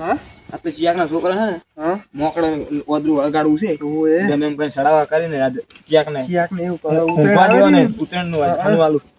હા? આ તો ચિયાકના છોકરા છે ને હા? મોકળે ઓદરું વળગાડવું છે. ગમે એમ કઈ સડાવા કરીને આજ ચિયાકને ચિયાક ને એવું કરો ઊંઘવા દેવાનો ને. ઉત્તરાયણનું આ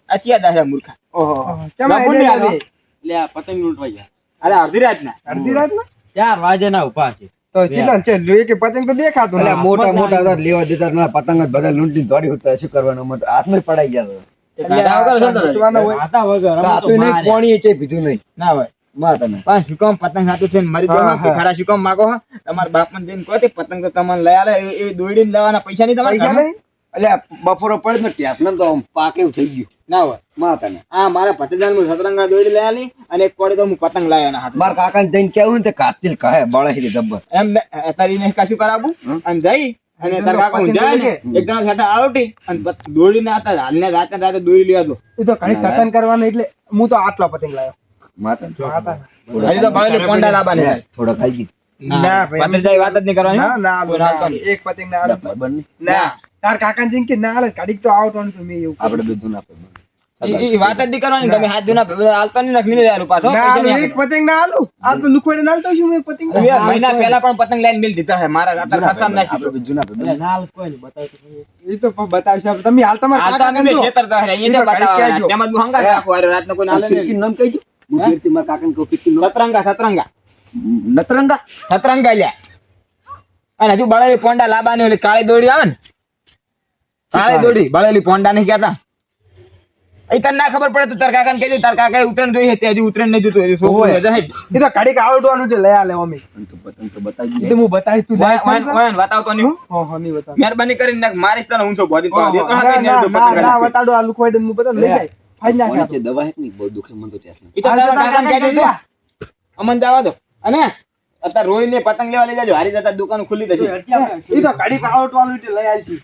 આ ચિયા દાહરા મૂર્ખા. ઓહો. ચમ આઈડિયા આવે? એટલે આ પતંગ લૂંટવા ગયા. અરે અડધી રાતના. અડધી રાત ના ચાર વાગે ના ઊભા છે. તો ચિલ્લા છે લ્યો કે પતંગ તો દેખાતો એટલે મોટા મોટા હતા લેવા દેતા ના પતંગ જ બધા લૂંટી દોડી ઉઠતા શું કરવાનું? મત હાથમાં પડાઈ ગયા તે કાઢા વગર. આતા વગર તો નહીં કોણી છે પીધું નહીં. ના હોય. માં તને. પણ શું કામ પતંગ હાથું થઈને મરી હા, ભિખારા શું કામ માગો હો? તમારા બાપ મને જઈને કહો તે પતંગ તો તમને લઈ આલે એ- એ દોડીને લેવાના પૈસા નહીં તમારે પૈસા ઘરમાં? નહીં? એટલે બપોરો પડે ને તો પાક એવું થઈ ગયું. ના હોય. માં તને. આ મારા ભત્રીજાને હું સતરંગા દોડી લઈ આલી અને એક કોડી તો હું પતંગ લાવ્યો હાથમાં. મારા કાકા જઈને કેવું ને તે કાસ્તિલ કહે બળે છે જબ્બર. એમ ને, અ, તારી ને કશું કરાવું? અને જઈ અને તારા કાકા પતંગ ને એક જણા સાથે આલોટી અને દોડીને આતા હાલને રાતે રાતે દોડી લેવા દો. એ તો કઈ કટન કરવાનું એટલે હું તો આટલા પતંગ લાવ્યો થોડો ખાઈ ના, ના ના ના ના, પતંગ ના આલે. બંને. ના તાર કાકા જીન કે ના આલે ઘડીક તો આવવાનું તો મેં એવું આપણે બધું ના ઈ- ઈ વાત જ કરવાની તમે હાથ જૂના હાલતો નહીં નખની નહીં પાછો ના પૈસા આલું, નહીં એક પતંગ ના આલું આ તો લુખવાડે ના આલતો છું મેં પતંગ મહિના પહેલા પણ પતંગ લઈને મિલ દીધા છે મારા અત્યારે ખર્ચામાં નાખી આપણે ના કોઈ એ તો બતાવશે તમે હાલ તમારા કાકા ખેતર તો અહીંયા. તેમાં હું રાખું, નહીં. ફિરકી નામ કહેજો. હું હે? મારા કાકાને કહું ફિરકી નામ સતરંગા સતરંગા. નતરંગા? સતરંગા લ્યા. અને હજુ બળેલી પોંડા લાબાની ઓલી કાળી દોડી આવે ને? કાળી દોડી બળેલી પોંડા નહીં કહેતા? એ તને ના ખબર પડે તો તાર કાકાને કહેજે તાર કાકાએ ઉતરણ જોઈ હતી હજી ઉતરણ નહીં જોતું હજી છોકરું. એ તો કાઢી આવડવાનું છે લઈ આલે મમ્મી તો પતંગ તો બતાવી તો હું બતાવીશ તું વાય બતાવતો નહીં હું? હો હો નહીં બતાવ મહેરબાની કરીને નાખ, મારીશ તને ઊંચો બોધી તો ના ના બતાડો આ લુખવાડે હું બતાવ લઈ જાય. ફાઈ નાખ. છે દવા હે કે બહુ દુખે મને તો ટેસ્ટ ઈ તો તારા કાકાને કહી દેજો. અમન જવા દો. અને અત્યારે રોઈને પતંગ લેવા લઈ જાજો. હારી જતા દુકાન ખુલ્લી થશે. એ તો ઘડીક આવડવાનું છે. લઈ આલતી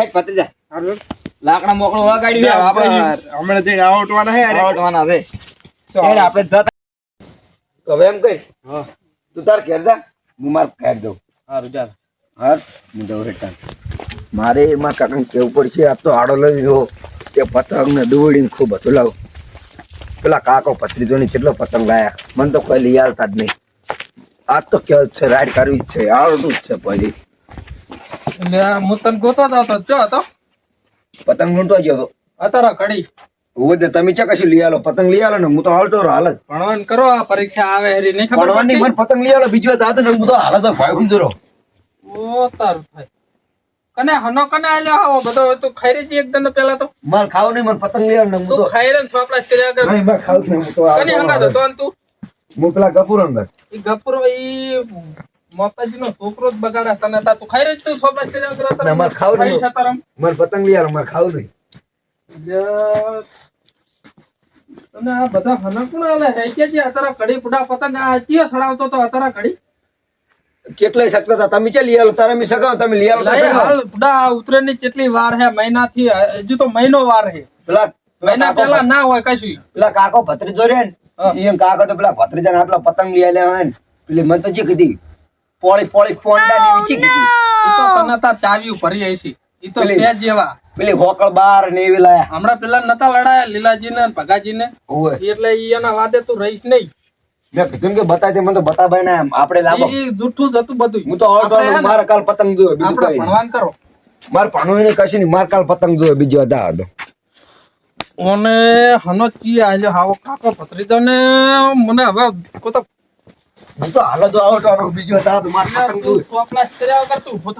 હેડ પતંગ જા. લાકડા મોકળો વગાડી દે આપણે હમણાં જે હે છે. આપણે જતા. હવે એમ કઈ? હા. તું તાર ઘેર જા. હું માર ઘેર ચાલ. હા હું જાઉં હેઠળ. મારે એમાં કાકાને કેવું પડશે? આ તો આડો લઈ લો તે પતંગ ને દોડીને ખૂબ હતું. લાવ. પેલા કાકો પત્રીજો ની કેટલો પતંગ લાયા? મને તો કોઈ લઈ આવતા જ નહીં. આજ તો કેવું છે રાઈડ કરવી જ છે. આવડતું જ છે પછી. હું તને ગોતો તો હતો ચો હતો? પતંગ લૂંટવા ગયો તો. અત્યારે ઘડી. હું તમે ચા કશું લઈ આલો? પતંગ લઈ આલો ને હું તો હાલતો હાલ જ. ભણવાન કરો આ પરીક્ષા આવે હરી. નહીં ખબર ભણવાની મને પતંગ લઈ આલો. બીજી વાત આતો ને હું તો હાલ જ ભાઈ રહો ઓ તારું થાય. કને હનો કને આલ્યો આવો બધો તું ખાઈ રહી એક દન પેલા તો? માર ખાવ નહીં મને પતંગ લેવા ને હું તો ખાઈ ને ચોપડા કર્યા આગળ નહીં માર ખાવ નહીં હું તો કને હંગા તો તોન તું હું પેલા ગપુર અંદર ઈ ગપરો ઈ માતાજી નો છોકરો જ બગાડા તને તા. તું ખાઈ રહી તું છોપડા કર્યા આગળ અત્યારે માર ખાવ નહીં. માર મારે પતંગ લેવા માર ખાવ નહીં. તને આ બધા હના કોણ આલે? હે કે જે અત્યારે કડી પુડા પતંગ આ ચિયો સડાવતો તો અત્યારે કડી કેટલાય શકતા હતા તમે ચા લઈ આલો તારે મી સગાવ તમે લઈ આલો તો હાલ ઉતરે ની કેટલી વાર હે મહિના થી હજુ તો મહિનો વાર હે પેલા મહિના પેલા ના હોય કશું. પેલા કાકો ભત્રીજો રે ને ઈ કાકો તો પેલા ભત્રીજાને આટલા પતંગ લઈ આલ્યા હે ને પેલી મને તો જી કીધી પોળી પોળી પોંડા ની વીચી કીધી. ઈ તો તને તાર ચાવી ભરી આઈસી ઈ તો પેલી- છે જેવા પેલી હોકળ બાર ને એવી લાયા. હમણાં પેલા નતા લડાયા લીલાજી ને ભગાજી ને એટલે ઈ એના વાદે તું રહીશ નહીં. મેં કીધું કે બતાવી મને તો બતાવાય ના આપણે લાવો જૂઠું જ બધું. હું તો ઓળખતો આપણે હે ને, મારે કાલ પતંગ જોવે બીજું કઈ ભણવાન કરો. મારે ભણવું નહીં કશું નહીં મારે કાલ પતંગ જોવે બીજું બધા હતો ઓને હનો કી આલ્યો હાવો કાકો ભત્રીજો ને મને હવે કોતો હું તો હાલ જો આવો હતો, બીજું હતા તો મારે પતંગ તું જોવે. સોપલાસ કર્યા વગર તું ઊભો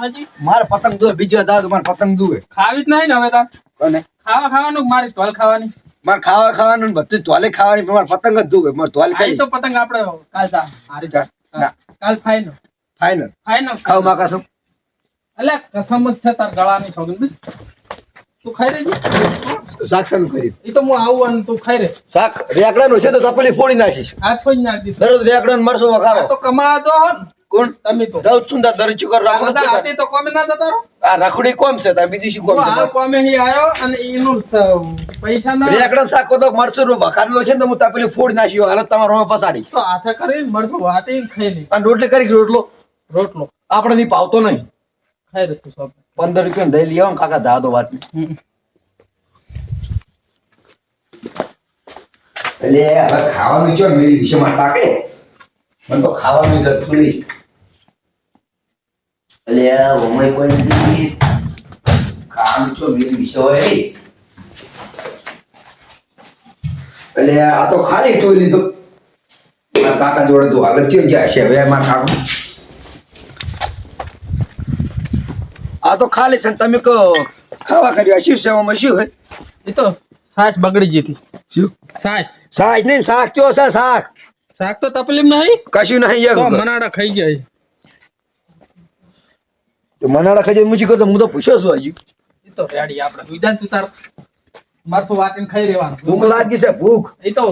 મારે પતંગ જોવે બીજું હતા તો મારે પતંગ જોવે. ખાવી જ નહીં ને હવે તાર. ખાવા ખાવાનું મારી સ્ટોલ ખાવાની? મારે ખાવા ખાવાનું ને બધું તોલે ખાવાની પણ મારે પતંગ જ જોવે. મારે તોલે ખાઈ તો પતંગ આપણે કાલ તા. હારી જા ના. કાલ ફાઈનલ ફાઈનલ ફાઈનલ ખાવમાં કસમ અલ્યા કસમ જ છે તાર ગળાની સોગંદ તું ખાઈ રહી શાક શાનું કરી એ તો હું આવું અને તું ખાઈ રે. શાક રેકડાનું છે તો તપલી ફોડી નાખીશ. આ ફોડી નાખી દરરોજ રેકડા મરસો આ વખારો તો કમાતો હો ને. કોણ? તમે તો. દઉં છું તાર ચુકર આ રાખડો હાથે તો કોમે ના જતા આ રખડી કોમ છે તાર બીજી શું કોમ છે? આ કોમે હી આયો અને એનું પૈસા ના રેકડો સાકો તો મરસો નું વખારેલો છે ને તો હું પેલી ફોડી નાખ્યો હાલ તમારો પસાડી. તો હાથે કરી મરચું વાટી ખાઈ લે. અને રોટલી કરી રોટલો? રોટલો. આપણે ની પાવતો નહીં. ખાઈ રે સબ પંદર રૂપિયા દઈ લઈ આવો કાકા જા દો વાત એટલે હવે ખાવાનું ચો મેલી વિશે માં તાકે મને તો ખાવાની ગતું નહીં. આ વમાઈ કોઈ નથી. કામ તો મેં વિષય હોય. એટલે આ તો ખાલી ટોઈ લીધો. મારા કાકા જોડે તો હાલત થયો જાય છે. હવે મારા કાકો. આ તો ખાલી છે તમે કહો ખાવા કર્યા શું સેવામાં શું હોય એ તો સાસ બગડી ગઈ હતી. શું? સાસ? સાસ નહીં શાક ચો છે શાક શાક તો તપલીફ નહીં. કશું નહીં મનાડા ખાઈ ગયા. તો મનાડા ખાઈ જાય કરતો હું તો પૂછ્યો છું હજી. એ તો રેડી આપણે. વિધાન તું તાર મરથું વાટીને ખાઈ રહેવાનું ભૂખ લાગી છે ભૂખ. એ તો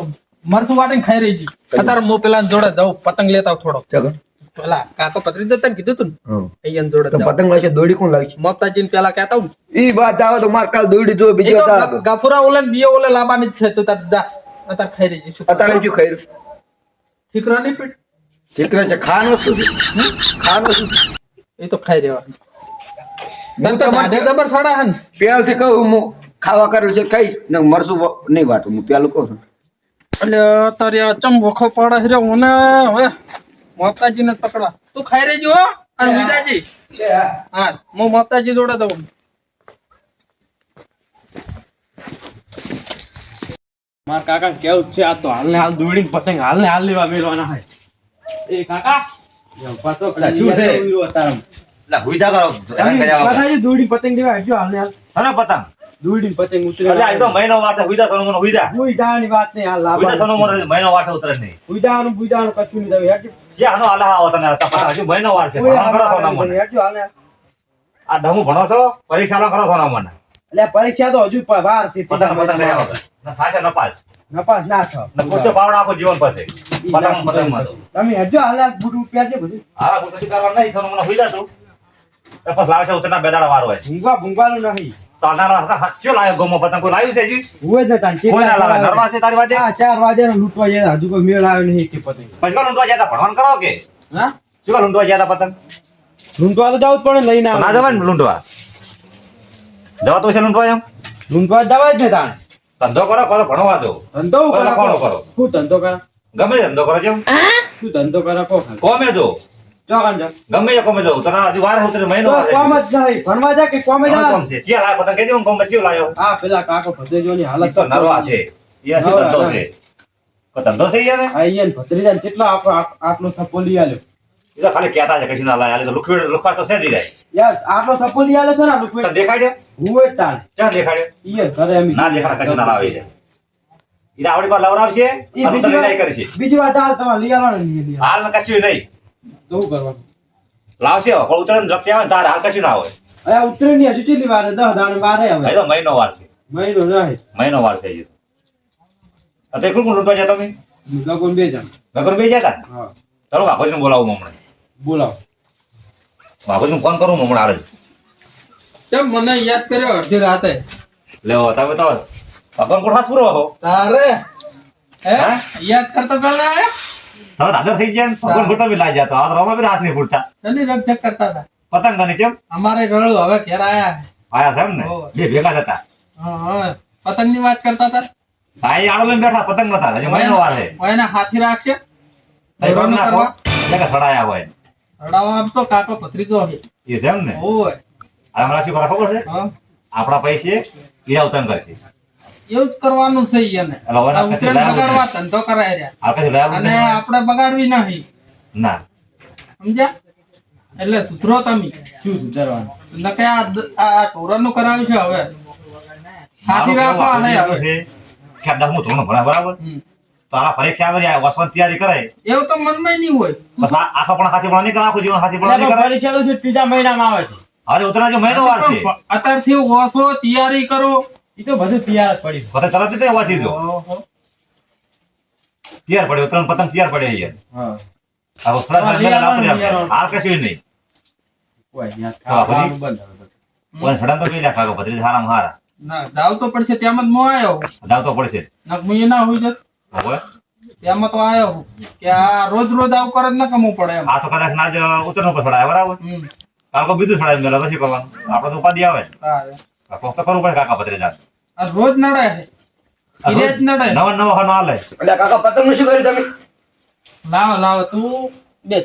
મરથું વાટીને ખાઈ રહી જી તાર મો પેલા જોડે જાઉં પતંગ લેતા થોડો ચગર પેલા કાકો પતરી જતા ને કીધું તું અહીંયા જોડે તો પતંગ લાગે દોડી કોણ લાગે મમતાજીને પેલા કહેતા હું ઈ વાત આવે તો માર કાલ દોડી જો બીજો તો તાર ગ- ઓલે ને બીએ ઓલે લાવવાની છે તો તાર જા. અતાર ખાઈ રહી જી અતાર જો ખાઈ રહ્યું? ઠીકરો નહીં પીટ? ઠીકરે છે ખાવાનું શું છે? ખાવાનું શું એ તો ખાઈ રહેવાનું તને તો તમારે જબર સડા હે પહેલથી કહું હું ખાવા કરેલું છે ખાઈશ ને મરસું નહીં વાટું હું પેલું કહું એટલે તારે અચમ વખો પાડે છે મને હવે મમતાજીને પકડવા તું ખાઈ રહેજો અને વિદાજી હા. હું. મમતાજી જોડે દઉં. મારા કાકા કેવું જ છે આ તો હાલને હાલ દોડીને પતંગ હાલને હાલ લેવા મેળવાના હે એ કાકા પાછો શું છે? તારા એટલે હુઈ જા કરો હેરાન કર્યા વગર. દોડી પતંગ લેવા આવજો હાલને હાલ. શાનો પતંગ? દોડીને પતંગ ઉતરે એટલે આ તો મહિનો વાર છે હુઈ જા સોનું મને કોઈ વાત નહીં હાલ સોનું મને મહિનો ઉતરે નહીં. બુજાવાનું બુજાવાનું કશું નહીં થયું જે આનો આલા આવો તને આ હજુ મહિનો વાર છે કોઈ કરો છો મને હાલે. આ ભણો છો? પરીક્ષા કરો છો ના મને એટલે પરીક્ષા તો હજુ વાર છે. પતંગ પતંગ કર્યા વગર. ના થાય નપાસ નપાસ ના થાવ. ને પૂછતો પાવડા આખો જીવન પાસે પતંગ પતંગ તમે હજુ હાલ બુટ છે બધું. હા કશું કરવાનું નહીં સોનું મને. હુઈ જા તું? એ પછી લાવશે ઉતરના બે દાડા વાર હોય. ભૂંગવા ભૂંગવાનું નહીં. તો અઢાર હાચો લાવ્યો ગમો પતંગ કોઈ લાવ્યું છે હજી? હુએ જ નતા કોઈ ના લાવે નરવા છે તારી વાજે? હા ચાર વાગે ને લૂંટવા જાય હજુ કોઈ મેળ આવ્યો નહીં કે પતંગ. પછી લૂંટવા જતા ભણવાનું કરો કે? હા? શું લૂંટવા જતા પતંગ? લૂંટવા તો જવું જ લઈને ના આવે લૂંટવા. જવા તો છે લૂંટવા એમ? લૂંટવા જવા જ ને તાણ. ધંધો કરો કરો ભણવા દો. ધંધો કરો, કરો. શું ધંધો કરો? ગમે ધંધો કરો જેમ શું ધંધો કરો કો કોમે જો ગમે તે કોમે જો તને હજી વાર ઉતરે મહિનો તો કોમ છે. જ નહીં. ભણવા જા કે કોમે જા? કોમ છે? ચિયા લાવ્યો પતંગ કહેજો કોમ ચિયો લાવ્યો હા પેલા કાકો ભત્રીજોની ઈ હાલત તો નરવા છે. એ શું ધંધો. છે. કોઈ ધંધો છે યાર હા ઈ ભત્રીજાને આપ- આટલો થપ્પો લઈ આલ્યો? એ તો ખાલી કહેતા છે કશું ના લાય. આલે તો તો સેજી જાય. યાર આટલો થપ્પો લઈ છે ને તને દેખાડ્યો હું જ તાણ. ક્યાં દેખાડ્યો ઈ જ એમ. ના દેખાડે કશું ના લાવે ઈ. ઈ આવડી પર લવરાવશે અને બીજી તને લઈ કરશે બીજી વાત હાલ તમારે લઈ આવવાનું હાલ કશું નહીં. કરવાનું લાવશે પણ ઉત્તરાયણ જપ્તી આવે ને તારે હાલ કશું ના હોય. અરે ઉત્તરાયણની હજુ કેટલી વાર દસ દાણ વાર હે હવે તો મહિનો વાર છે. મહિનો નહીં મહિનો વાર છે હજી તો. આ તો કોણ લૂંટવા ગયા તમે? લગન બે જણ. નગર બે હા. ચાલો વાઘોજીને બોલાવું હમણાં. બોલાવો. વાઘોજીને ફોન કરું હમણાં જ. કેમ મને યાદ કર્યો અડધી રાતે? લેવો તમે તો ભગવાન કોઠા પૂરો હતો તારે? હે? યાદ કરતા પહેલા આયા તમે દાદર થઈ ગયા ને ભગવાન કોઠા બી લાગ્યા તો. આ તો રમા બી હાથ નહીં ફૂટતા. શનિ રક્ષક કરતા હતા? પતંગ ગણી કેમ અમારે રળું હવે ઘેર આયા આયા છે એમ ને? બે ભેગા હતા હા હા. પતંગની વાત કરતા હતા? ભાઈ આડો લઈને બેઠા પતંગ નતા હજી મહિનો વાર છે. એના હાથી રાખશે? નાખો કરવા? કે સડાયા હોય. સડાવા આમ તો કાકો પથરીતો છે. એ છે એમ ને? ઓય. હવે હમણાં શું છે? હા. આપણા પૈસે એ અવતરણ કરશે. એવું જ કરવાનું છે એને. એટલે ઉત્તરાયણ બગાડવા ધંધો કરાય રહ્યા. અને. આપણે બગાડવી નહીં. ના. સમજ્યા? એટલે સુધરો તમે. શું સુધારવાનું? નકે આ દ- નું કરાવ્યું છે હવે. સાચી રાખવા નહીં હવે. ધોરણ બરાબર? પરીક્ષા આવે વર્ષમાં તૈયારી કરે એવું તો મનમાં નહીં હોય. આખો પણ હાથી ભણવા નહીં કરે જીવન હાથી ભણવા નહીં પરીક્ષા તો છે ત્રીજા મહિનામાં આવે છે. હવે ઉતરા જો મહિનો વાર છે અત્યારથી ઓછો તૈયારી કરો. એ તો બધું તૈયાર જ પડ્યું તરત જ વાંચી દો તૈયાર પડ્યો ત્રણ પતંગ તૈયાર પડે અહીંયા. હા. હવે થોડા હા, દિવસ પહેલા લઈ લાવતો હાલ કશું નહીં. કોઈ ત્યાં હા, ફરી? ખાવાનું બંધ હવે. સડન તો પી ખાગો ભત્રીજ હારામાં હારા. ના દાવ તો પડશે ત્યાં જ મો આવ્યો દાવ તો પડશે. ના હોય જત. હવે ત્યાં તો આવ્યો કે આ રોજ રોજ આવું કરે જ ન કમવું પડે એમ. આ તો કદાચ ના જ ઉતરનો પર છોડાય બરાબર. કાકો બીજું છોડાય મેલા પછી કરવાનું. આપણે તો ઉપાધિ આવે. સારું. કોક તો કરવું પડે કાકા ભત્રીજા આ રોજ નડે છે. ઈરે જ નડે. નવા નવા હન આલે એટલે કાકા પતંગનું શું કર્યું તમે? લાવો લાવો તું. બે.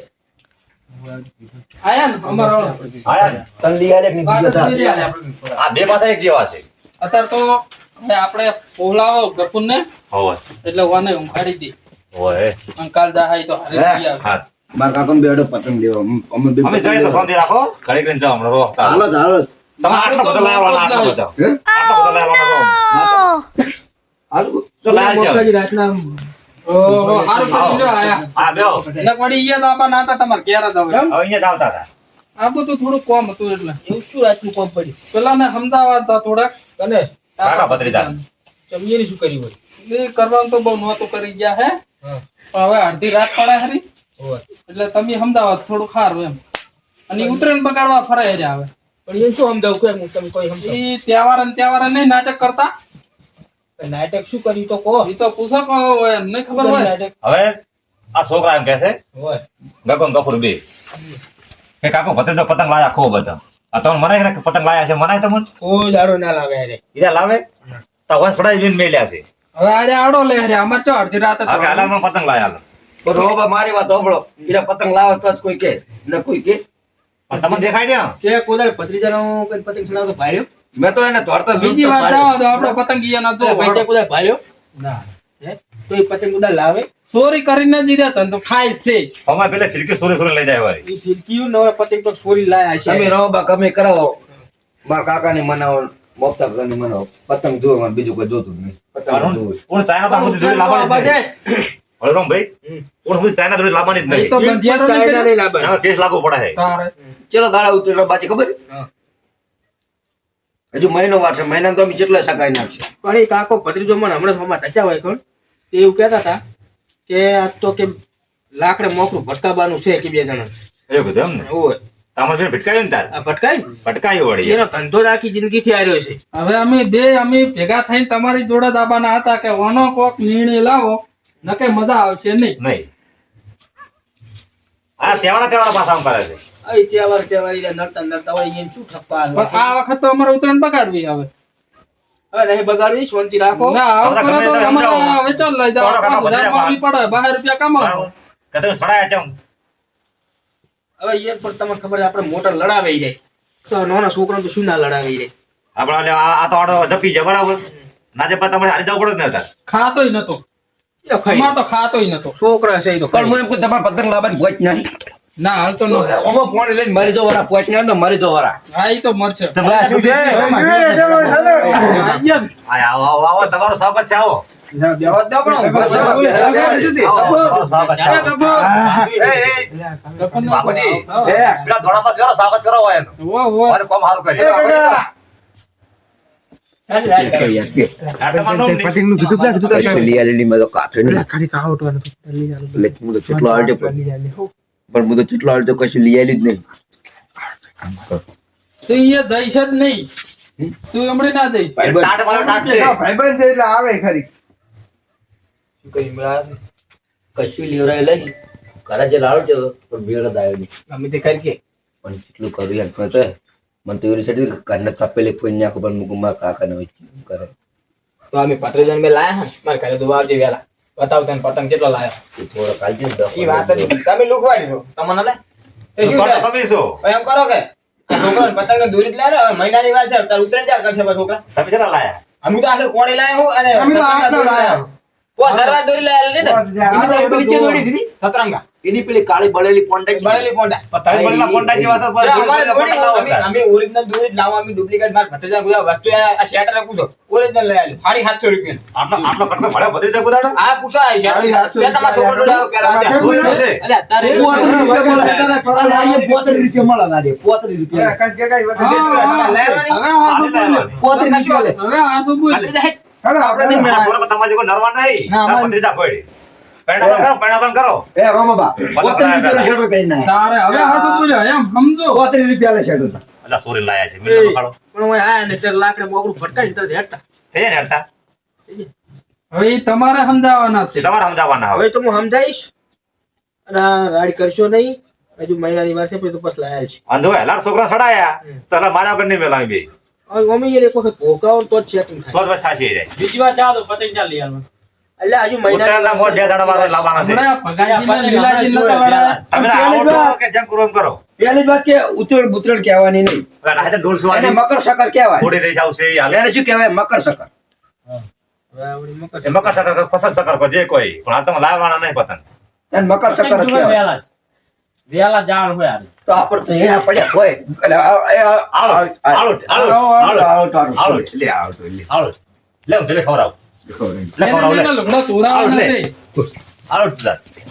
આયા અમારો. તને લઈ આલે ની આ બે પાછા એક જેવા છે. અત્યારે તો આપણે પોલાવો ગપુર ને હોય એટલે વાને ઉંખાડી દે. હોય અને કાલ દાહાઈ તો હારે. હા? મારા કાકા બેડો પતંગ દેવા. અમે- બે અમે પતંગ તો ફોન રાખો. ઘડી કરીને જાઓ હમણાં રહો. હાલો હાલો. તમે આટલો બધો લાવવાના આટલો બધો? આટલો બધો લાવવાનો હારું જો જ જ આ બધું થોડું કોમ હતું એટલે. એવું શું આટલું કોમ પડ્યું? પેલા ને સમજાવવા હતા થોડાક અને જમીએ શું કર્યું હોય? એ કરવાનું તો બહુ નહોતું કરી ગયા હે. પણ હવે અડધી રાત પડે ખરી એટલે તમે સમજાવો થોડું ખારું એમ. અને ઉતરે બગાડવા ફરાય રહ્યા હવે. પણ એ શું સમજાવું? કે હું તમે કોઈ સમજાવું. ઈ તહેવાર ને તહેવાર નહીં નાટક કરતા? નાટક શું કર્યું તો કહો. ઈ તો પૂછો કહો નહીં ખબર હોય? નાટક હવે આ છોકરા એમ કહે છે ગગન કપૂર બે. કે કાકો ભત્રીજો પતંગ લાયા ખૂબ બધા. આ તમને મનાય કે પતંગ લાયા છે મનાય તમને? કોઈ દાડો ના લાવે અરે ઈરા લાવે? તો છોડાઈ જોઈને મેલ્યા છે. હવે અરે આડો લે અરે અમાર તો અડધી રાત પતંગ લાયા બરોબર મારી વાત સાંભળો. એના પતંગ લાવે તો જ કોઈ કે ને કોઈ કે. તમને દેખાય ને કે કોઈ દાડો ભત્રીજાનો કોઈ પતંગ ચડાવતો ભાર્યો મેં તો એને ધોરતા બીજી વાત આવો તો આપણો પતંગ ગયા નતો ભાઈ જો ભાર્યો ના તો એ પતંગ ઉડા લાવે. ચોરી કરીને જ દીધા તને તો ખાય છે. અમારે પેલા ખિડકી સોરે સોરે લઈ જાય વારી એ ફિરકીયું નો પતંગ તો ચોરી લાયા છે. તમે રહો બા કમે કરાવો. મારા કાકાને મનાવો મોપતા કાકાને મનાવો. પતંગ જોવે બીજું કોઈ જોતું નહીં. પતંગ જ જોવે હું ચાઇના તો બધી જોઈ લાવવાની હળરામ ભાઈ હું ચાઇના જોડી લાવવાની જ નહીં. તો બંધિયારો ચાઇના. નહીં લાવવાનું. એમાં કેસ લાગુ પડે છે તારે. ચલો દાડા ઉતરેલો બાજી ખબર? હજુ મહિનો વાર છે મહિના તો અમે જેટલા સકાઈ નાખશે પણ એ કાકો ભત્રીજો મને હમણાં હમણાં ટચા હોય કોણ તે એવું કહેતા હતા કે આ તો કે લાકડે મોકરું ભટકાવાનું છે કે બે જણા. એવું કીધું એમ ને હોય. તમારે ભટકાયું ને તાર? આ ભટકાય? ભટકાયું વળી એનો ધંધો રાખી જિંદગી થી આવ્યો છે. હવે અમે બે અમે ભેગા થઈને તમારી જોડે દાબાના હતા કે ઓનો કોક નિર્ણય લાવો. નકે મજા આવશે નહીં. નહીં. આ તહેવારના તહેવારો પાછા કરે છે. આ તેવાર તેવાર ઈ નડતા નડતા હોય એને શું ઠપ્પા પણ આ વખત તો અમારે ઉત્તરાયણ બગાડવી હવે. હવે નહીં બગાડવી શાંતિ રાખો. ના હવે તો અમારે વેચાણ લઈ જાઓ. થોડો કાકા પાંચ હજાર બદલ્યા માં પડે બાર રૂપિયા કમાવો કે તમે સડાયા ચમ હવે પણ તમને ખબર છે આપણે મોટર લડાવી જાય તો નાના છોકરા તો શું ના લડાવી જાય આપણે આ આ તો આડો જપી છે બરાબર? ના જે તમારે હારી જવું પડે જ નતા ખાતો નતો. અમાર તો ખાતોય નતો છોકરા છે તો પણ ખાઈ. હું એમ કહું તમારે પતંગ લાવવાની પોચ નહીં ના હાલ તો ન ઓમો પોણી લઈને મરી જો વરા પોચ મરી જો વરા હા ઈ તો મરશે તમે આ શું છે આયા ને. આ આવો આવો આવો તમારું સ્વાગત છે આવો બાપુજી. હા. એ કરો સ્વાગત એનું કોમ સારું કરી પણ હું તો કેટલો આલટો કશું લઈ આલી જ નહીં તું અહીંયા જઈશ જ નહીં તું હમણાં ના જઈશ ભાઈબંધ. છે. એટલે આવે ખરી શું મળ્યા છે? કશું લેવરાય લઈ ઘરે જે છે, પણ જ આવ્યો નહીં ગમે તે કરી પણ કેટલું કરું યાર તો તો ઘરને તપેલી ફોઈ નાખું પણ મૂકું મારા કાકાને હોય શું કરે. તો અમે પત્રીજાને મેં લાયા હા મારે ઘરે દુવા આવજે વેલા. બતાવ તને પતંગ કેટલો લાયો. થોડો જ દસ એ વાત જ. તમે લુખવાડી છો. તમને લે. એ શું? તમે હવે એમ કરો કે આ છોકરાને પતંગને દોરી જ લાય ને, હવે મહિનાની વાત છે તાર ઉતરે ચાર કરશે છોકરા. તમે કેટલા લાયા? અમે તો આખે કોણી લાયા હું અને અમે તો આટલા લાયા. ઓ, હજાર દોરી લાયા તો? જે દોરી કીધી, સતરંગા. એની પેલી કાળી બળેલી પોંડા બળેલી જેવા અમે- અમે લાવવા, અમે માર ભત્રીજા વસ્તુ આ પૂછો ઓરિજિનલ લઈ રૂપિયા કટકો આ પૂછો આ શેટર. છે તમારા છોકરો રૂપિયા મળે. કે કઈ વધે હા, રૂપિયા હવે આપણે તમારે નરવા નહીં. ભત્રીજા કોઈ. પરણાવન કરો, પરણાવન કરો. એ રોમાબા પોત્રીસ રૂપિયા શેડો કરી નાખે તારે હવે હાથું બોલ્યો એમ સમજો? પોત્રીસ રૂપિયા લે શેડો અલા, સોરી લાયા છે. મિલનો પકડો. પણ હું આયા ને ત્યારે લાકડે મોકળું ફટકારીને તરત હેઠતા. થઈ ને હડતા? હવે તમારે સમજાવવાના છે. તમારે સમજાવવાના હવે. તો હું સમજાવીશ અને આ રાડ કરશો નહીં. હજુ મહિનાની વાર છે પછી તો પછી લાયા છે અને જો છોકરા સડાયા. તો હેલાર મારા વગર નહીં મેલાવી બે હવે મમ્મી એક વખત ભોકાવો તો જ સેટિંગ થાય. જ બસ થાશે બીજી વાર ચાલો પતંગ ચાલી આવવાનું એટલે હજુ મહિના મોઢ બે દાડા વાળા લાવવાના છે. તમે આવો તો કે જેમ કરો એમ કરો પેલી વાત કે ઉત્તરાયણ બુતરણ કહેવાની નહીં રાતે ઢોલ સુવા એને મકર સકર કહેવાય થોડી રહી આવશે એ હાલે. એને શું કહેવાય મકર શકર મકર સકર પસંદ સકર કો જે કોઈ પણ આ તમે લાવવાના નહીં પતંગ એને મકર શકર કહેવાય વેલા જાણ હોય. તો આપણે તો અહીંયા પડ્યા હોય એટલે આ- એ આ- આલો આ- આ- આલો આલો આલો, આલો આલો, આલો. આલો. લે, તો લે. આલો લે હું તને ખવડાવું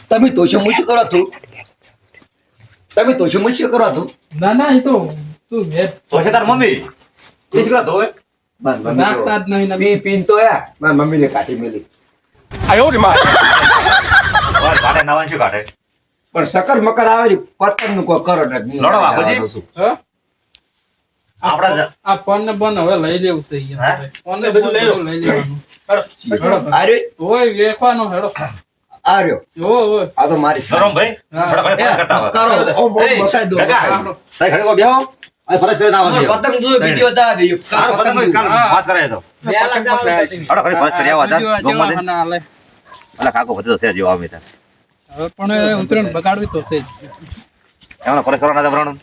તમે તો શું મુશ્કેલ કરો છો તમે તો શું મુશ્કેલ કરો છો ના ના એ તો તું મે તો છે તાર મમ્મી. એ જ કરતો હોય? બસ મમ્મી રાખતા જ નહીં પી પીન તો યા. મારી મમ્મી ને કાઢી મેલી. ઓય, કાઢે નાવાનું શું કાઢે પણ સકર મકર આવે ને પતંગનું કોઈ કરો ને લડો બાપુજી. હા? જ- આ ફોન ને હવે લઈ લેવું થઈ યાર. ફોન ને બધું લઈ લેવાનું હોય આરે વેખવાનો હેડો આર્યો જો ઓય આ તો મારી નરમ ભાઈ ફટાફટ ફટાફટ કરતા હોય. કરો ઓ બહુ બસાઈ દો કાકા, બેહો. આ ફરજ આવવાનું છે. પતંગ જોયો વીડિયો તા દે કાલ પતંગ હોય, વાત કરે તો. પતંગ મસાયા છે. ઘડી ફરજ કરી આવો હતા. બીજું જેવા દે. ના હાલે. અલા, કાકો બધો છે જેવો અમે તાર. હવે પણ ઉતરણ બગાડવી તો છે જ ફરજ કરવાના હતા, ભરવાનું.